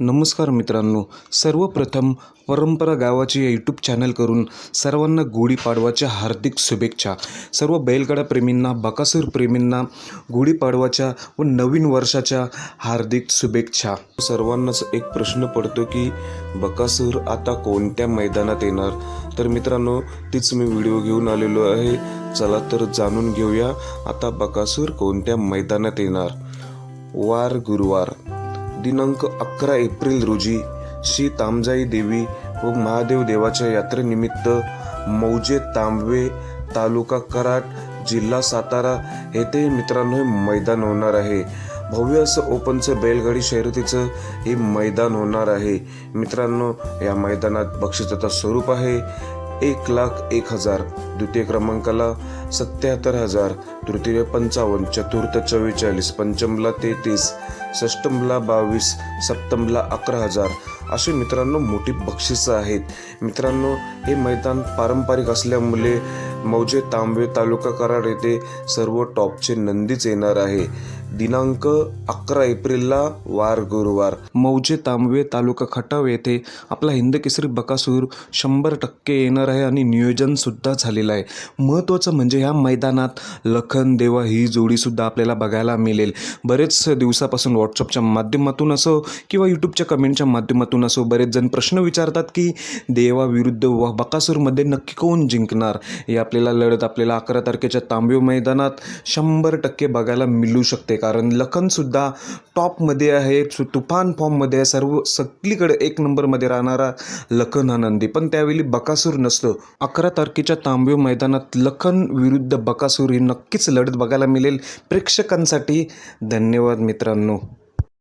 नमस्कार मित्रांनो सर्वप्रथम परंपरा गावाचे या यूट्यूब चॅनल करून सर्वांना गुढीपाडवाच्या हार्दिक शुभेच्छा. सर्व बैलगाडाप्रेमींना बकासूर प्रेमींना गुढीपाडवाच्या व नवीन वर्षाच्या हार्दिक शुभेच्छा. सर्वांनाच एक प्रश्न पडतो की बकासूर आता कोणत्या मैदानात येणार? तर मित्रांनो तीच मी व्हिडिओ घेऊन आलेलो आहे. चला तर जाणून घेऊया आता बकासूर कोणत्या मैदानात येणार? वार गुरुवार. दिनांक अकरा एप्रिल रोजी श्री तामजाई देवी व महादेव देवाच्या यात्रेनिमित्त मौजे तांबवे तालुका कराड जिल्हा सातारा येथे मित्रांनो हे मैदान होणार आहे. भव्य असं ओपनचं बैलगाडी शर्यतीचं हे मैदान होणार आहे. मित्रांनो या मैदानात बक्षिसाचं स्वरूप आहे. एक लाख एक हजार द्वितीय क्रमांकाला सत्याहत्तर हजार तृतीय पंचावन्न चतुर्थ चव्वेचाळीस पंचमला तेहतीस षष्टमला बावीस सप्तमला अकरा हजार असे मित्रांनो मोठी बक्षिसं आहेत. मित्रांनो हे मैदान पारंपरिक असल्यामुळे मौजे तांबे तालुका कराड येथे सर्व टॉपचे नंदीच येणार आहे. दिनांक अकरा एप्रिलला वार गुरुवार. मौजे तांबवे तालुका खटाव येथे आपला हिंद केसरी बकासूर शंभर टक्के येणार आहे आणि नियोजनसुद्धा झालेलं आहे. महत्त्वाचं म्हणजे ह्या मैदानात लखन देवा ही जोडीसुद्धा आपल्याला बघायला मिळेल. बरेच दिवसापासून व्हॉट्सअपच्या माध्यमातून असो किंवा यूट्यूबच्या कमेंटच्या माध्यमातून असो बरेच जण प्रश्न विचारतात की देवा विरुद्ध व बकासूरमध्ये नक्की कोण जिंकणार? या आपल्याला लढत आपल्याला अकरा तारखेच्या तांबेव मैदानात शंभर टक्के बघायला मिळू शकते. कारण लखनसुद्धा टॉपमध्ये आहे सु- तुफान फॉर्ममध्ये आहे. सर्व सगळीकडे एक नंबरमध्ये राहणारा लखन हा नंदी पण त्यावेळी बकासूर नसतो. अकरा तारखेच्या तांबेव मैदानात लखन विरुद्ध बकासूर ही नक्कीच लढत बघायला मिळेल. प्रेक्षकांसाठी धन्यवाद मित्रांनो.